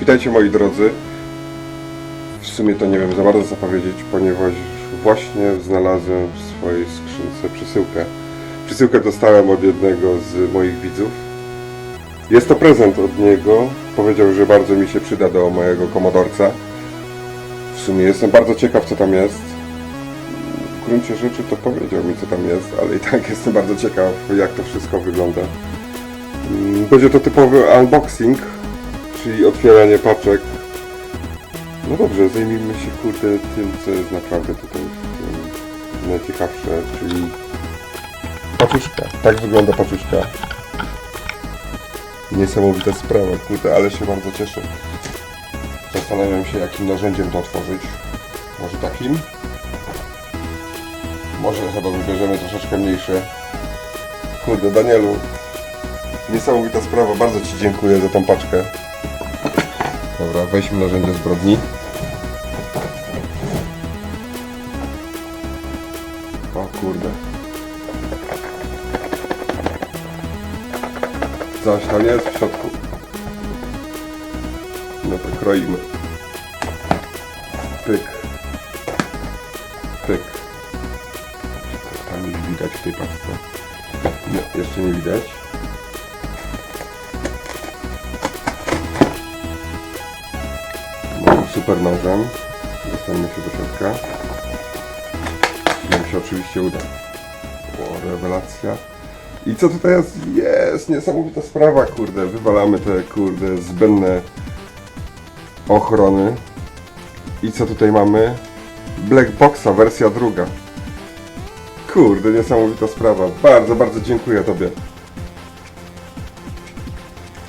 Witajcie moi drodzy. W sumie to nie wiem za bardzo co powiedzieć, ponieważ właśnie znalazłem w swojej skrzynce przesyłkę. Przesyłkę dostałem od jednego z moich widzów. Jest to prezent od niego. Powiedział, że bardzo mi się przyda do mojego komodorca. W sumie jestem bardzo ciekaw co tam jest. W gruncie rzeczy to powiedział mi co tam jest, ale i tak jestem bardzo ciekaw jak to wszystko wygląda. Mm, Będzie to typowy unboxing, czyli otwieranie paczek. No dobrze, zajmijmy się kurde tym, co jest naprawdę tutaj najciekawsze, czyli paczuszka. Tak wygląda paczuszka. Niesamowita sprawa, kurde, ale się bardzo cieszę. Zastanawiam się, jakim narzędziem to otworzyć. Może takim? Może chyba wybierzemy troszeczkę mniejsze. Kurde, Danielu, Niesamowita sprawa, bardzo Ci dziękuję za tą paczkę. Dobra, weźmy narzędzie zbrodni. O kurde. Coś tam jest w środku. No to kroimy. Pyk. Pyk. Czy Tam już widać w tej paczce. Nie, jeszcze nie widać. Super nożem. Dostańmy się do środka. Nam się oczywiście uda. O, rewelacja. I co tutaj jest? Jest! Niesamowita sprawa, kurde. Wywalamy te, kurde, zbędne ochrony. I co tutaj mamy? Black Boxa, wersja druga. Kurde, niesamowita sprawa. Bardzo, bardzo dziękuję Tobie.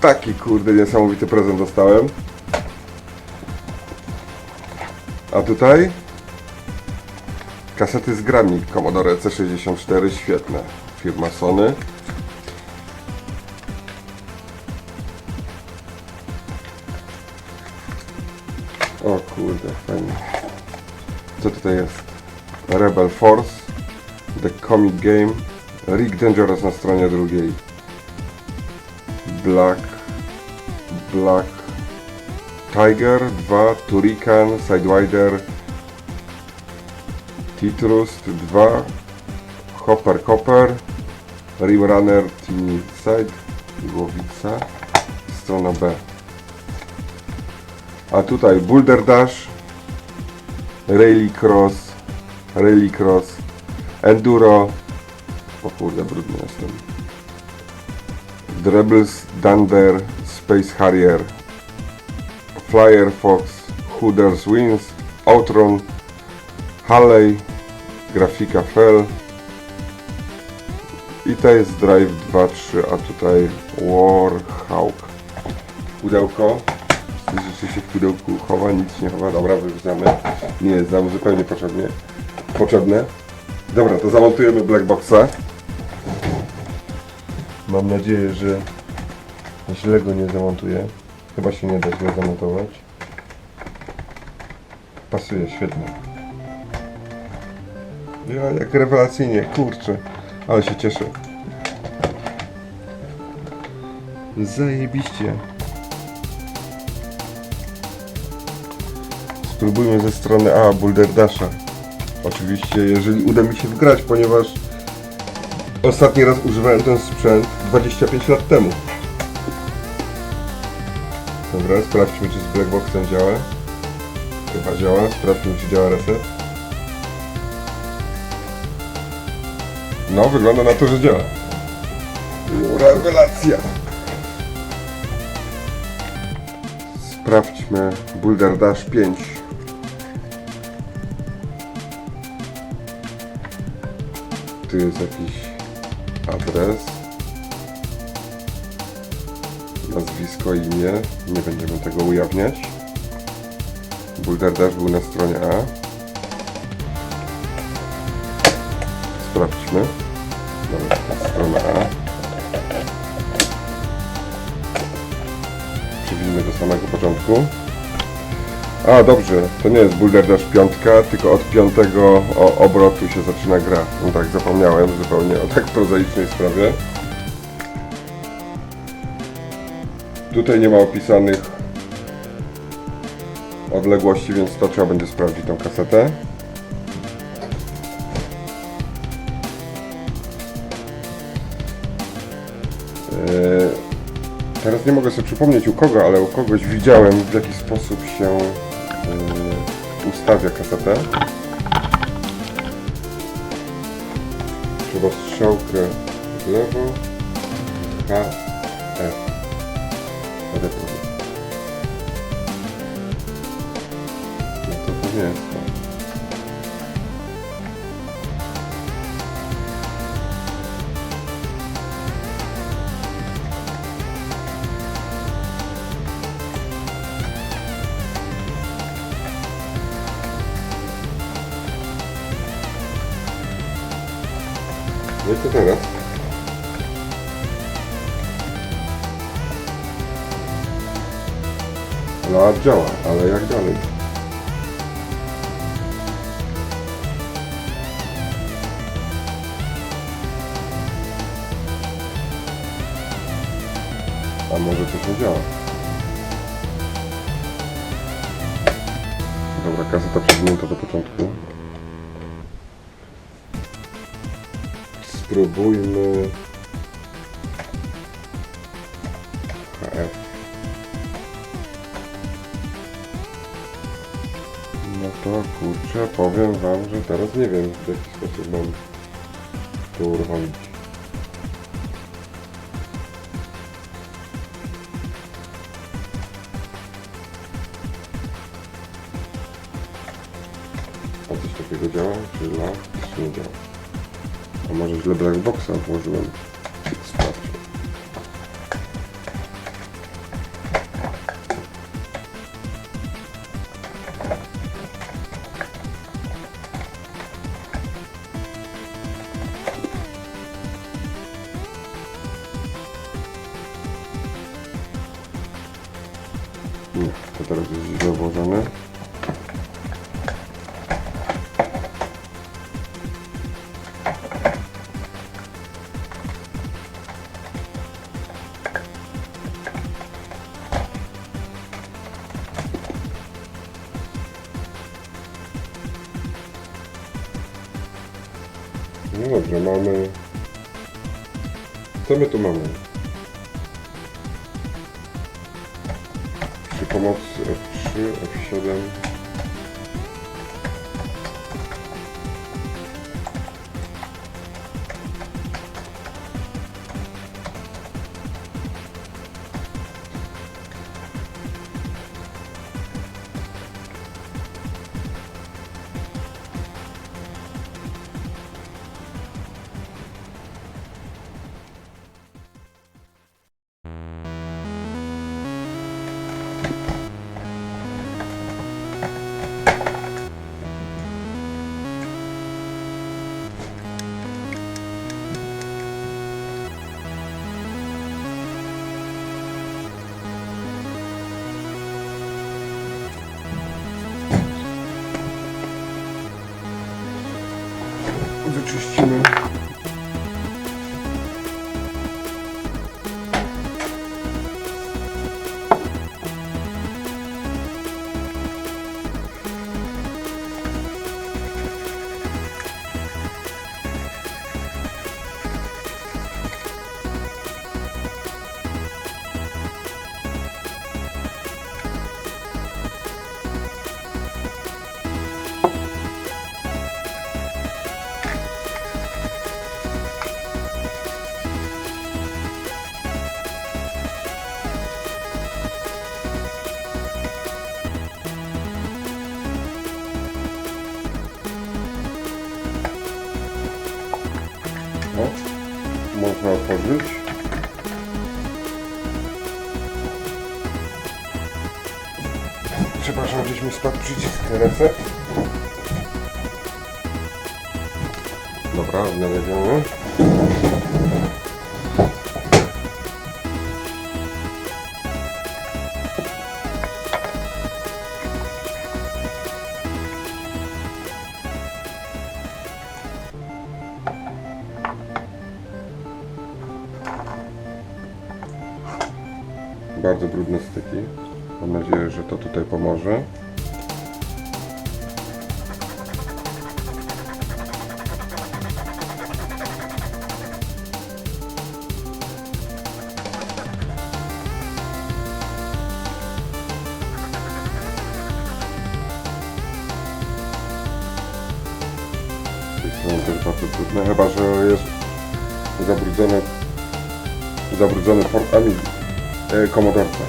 Taki, kurde, niesamowity prezent dostałem. A tutaj kasety z grami Commodore C64, świetne. Firma Sony. O kurde, fajnie. Co tutaj jest? Rebel Force, The Comic Game, Rick Dangerous na stronie drugiej. Black, Black Tiger 2, Turrican, Sidewinder, Titrust 2, Hopper Copper, Rimrunner Team Side, Głowica, strona B. A tutaj Boulder Dash, Rally Cross, Rally Cross, Enduro, o kurde brudny jestem, Drebels Dunder, Space Harrier, Flyer Fox, Hooders Wins, Outron, Halley, Grafika Fell i to jest Drive 2, 3, a tutaj Warhawk. Pudełko. Rzeczywiście się w pudełku chowa, nic nie chowa. Dobra, wyrzucamy. Nie jest nam zupełnie potrzebnie. potrzebne. Dobra, to zamontujemy Black Boxa. Mam nadzieję, że źle go nie zamontuję. Chyba się nie da źle zamontować. Pasuje, świetnie. Ja, jak rewelacyjnie, kurczę. Ale się cieszę. Zajebiście. Spróbujmy ze strony A, Boulder Dasha. Oczywiście, jeżeli uda mi się wgrać, ponieważ ostatni raz używałem ten sprzęt 25 lat temu. Sprawdźmy czy z Blackboxem działa. Chyba działa, sprawdźmy czy działa reset. No, wygląda na to, że działa. Rewelacja! Sprawdźmy Boulder Dash 5. Tu jest jakiś adres. Nazwisko, imię. Nie będziemy tego ujawniać. Boulder Dash był na stronie A. Sprawdźmy. Dobra, to strona A. Przewidźmy do samego początku. A, dobrze, to nie jest Boulder Dash 5, tylko od piątego obrotu się zaczyna gra. No tak, zapomniałem zupełnie o tak prozaicznej sprawie. Tutaj nie ma opisanych odległości, więc to trzeba będzie sprawdzić tą kasetę. Eee, Teraz nie mogę sobie przypomnieć u kogo, ale u kogoś widziałem w jaki sposób się eee, ustawia kasetę. Trzeba strzałkę w lewo, H, F. Edytor. No to to nie jest to. No i co teraz? No działa, ale jak dalej? A może coś nie działa? Dobra, kaseta przewinięta do początku. Spróbujmy HF. To kurczę, powiem wam, że teraz nie wiem w jaki sposób mam to uruchomić. A coś takiego działa? Czy la? Czy nie działa? A może źle blackboxa włożyłem? No dobrze, mamy... Co my tu mamy? Przy pomocy F3, F7... O, można otworzyć. Przepraszam, gdzieś mi spadł przycisk reset. Dobra, odnaleziony. bardzo brudne styki. Mam nadzieję, że to tutaj pomoże. są bardzo trudne, chyba że jest zabrudzony, zabrudzony port. E, komodorca.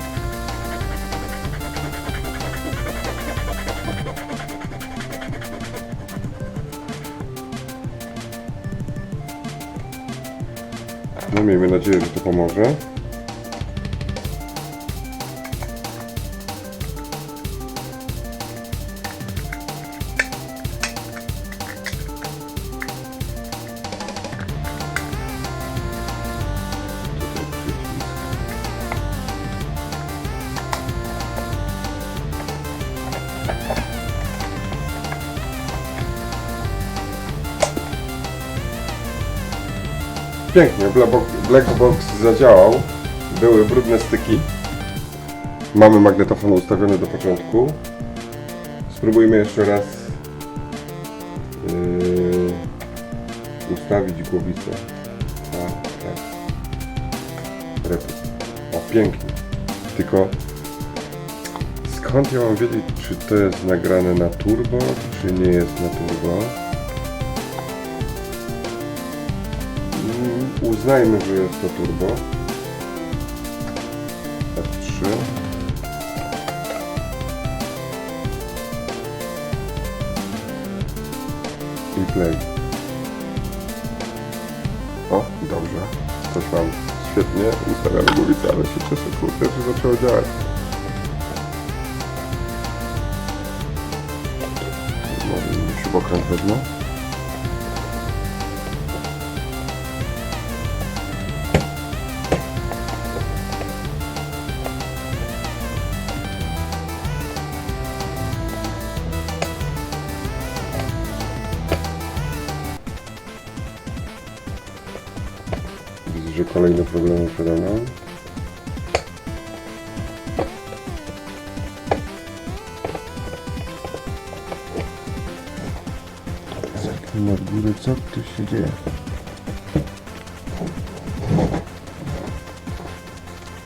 No miejmy nadzieję, że to pomoże. Pięknie, Blackbox- Blackbox zadziałał. Były brudne styki. Mamy magnetofon ustawiony do początku. Spróbujmy jeszcze raz yy, ustawić głowicę. Tak, tak. O, pięknie. Tylko skąd ja mam wiedzieć, czy to jest nagrane na turbo, czy nie jest na turbo? Uznajmy, że jest to turbo. F3. I play. O, dobrze. Coś mam. Świetnie. Ustawiamy głowicę, ale się cieszę, kurde, że zaczęło działać. Może inny śrubokręt wezmę. Widzę, że kolejne problemy przede mną. Od góry, co tu się dzieje?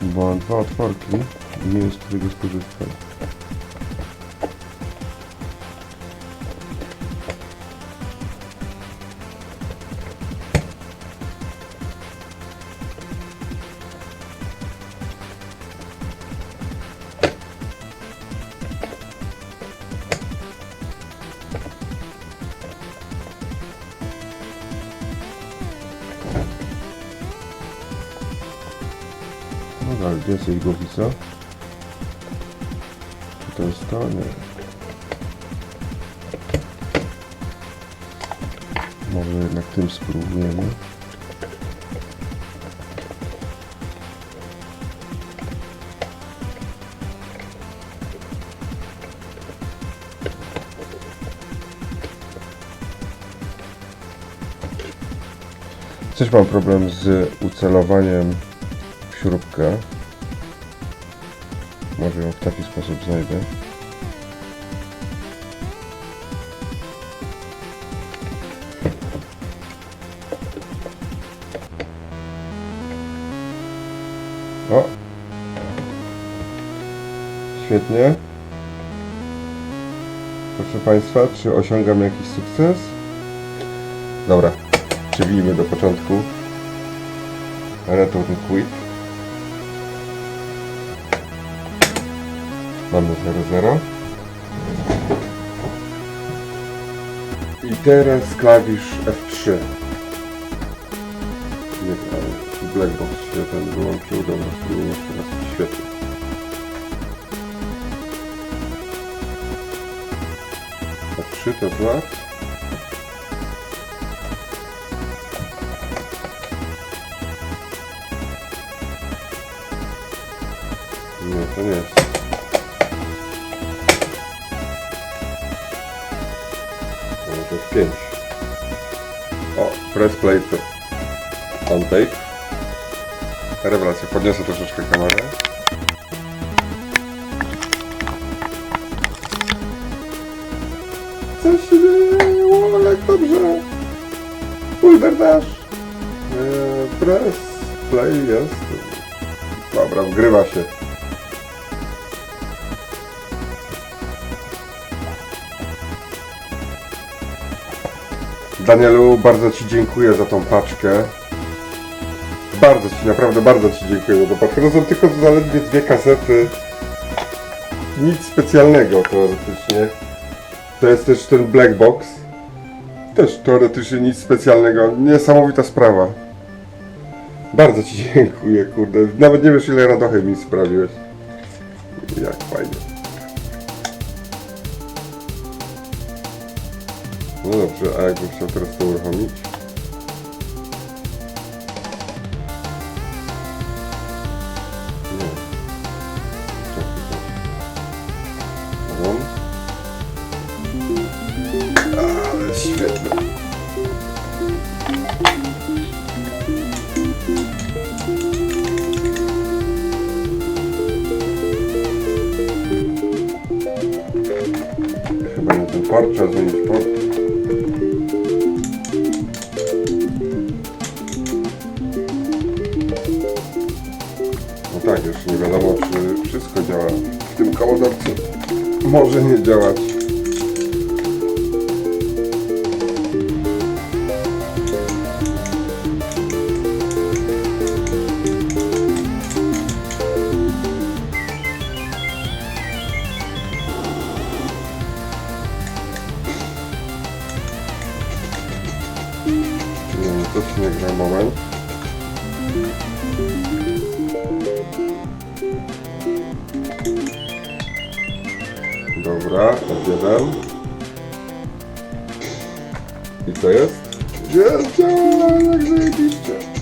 Bo mam dwa otworki i nie jest którego skorzystać. Tak, gdzie jest jej głowica? To jest to? Nie. Może jednak tym spróbujemy. Coś mam problem z ucelowaniem w śrubkę. Może ją w taki sposób znajdę. O! Świetnie. Proszę Państwa, czy osiągam jakiś sukces? Dobra, przybijmy do początku. Return quit. Mamy 0,0. I teraz klawisz F3. Nie, ale Blackbox się ten wyłączył. Dobra, spróbujmy jeszcze raz. Świetnie. F3 to zła. Nie, to nie jest. 5. O, press play to on tape. Rewelacja, podniosę troszeczkę kamerę. Co się dzieje? Jak dobrze! Pulver dash! Eee, press play jest. Dobra, wgrywa się. Danielu, bardzo Ci dziękuję za tą paczkę. Bardzo Ci, naprawdę bardzo Ci dziękuję za tą paczkę. To są tylko zaledwie dwie kasety. Nic specjalnego teoretycznie. To jest też ten Black Box. Też teoretycznie nic specjalnego. Niesamowita sprawa. Bardzo Ci dziękuję, kurde. Nawet nie wiesz ile radochy mi sprawiłeś. Jak fajnie. No dobrze, a jakbym chciał teraz to uruchomić? Nie. Ale świetne. Chyba nie ten port, trzeba już nie wiadomo, czy wszystko działa w tym komodorce. Może nie działać. Dobra, F1. I co jest? Jest, działa, jak zajebiście.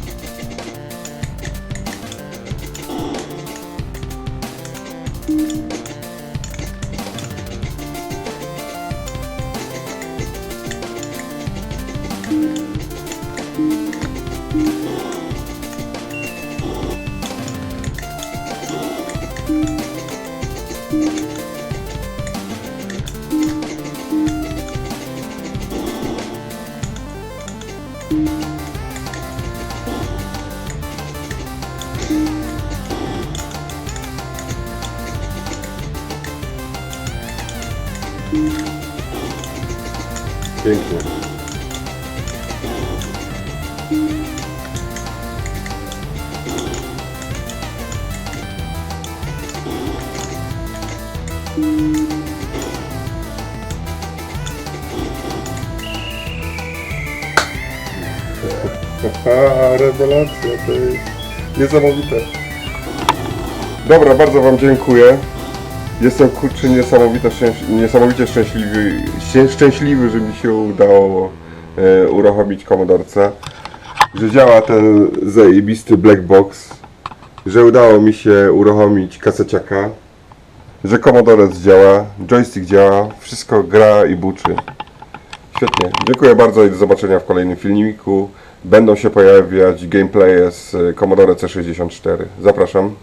Haha, rewelacja to jest niesamowite. Dobra, bardzo Wam dziękuję. Jestem kurczę niesamowite, szczęś- niesamowicie szczęśliwy, szczę- szczęśliwy, że mi się udało e, uruchomić komodorce, że działa ten zajebisty black box, że udało mi się uruchomić kaseciaka, że komodorec działa, joystick działa, wszystko gra i buczy. Świetnie. Dziękuję bardzo i do zobaczenia w kolejnym filmiku. Będą się pojawiać gameplaye z e, Commodore C64. Zapraszam.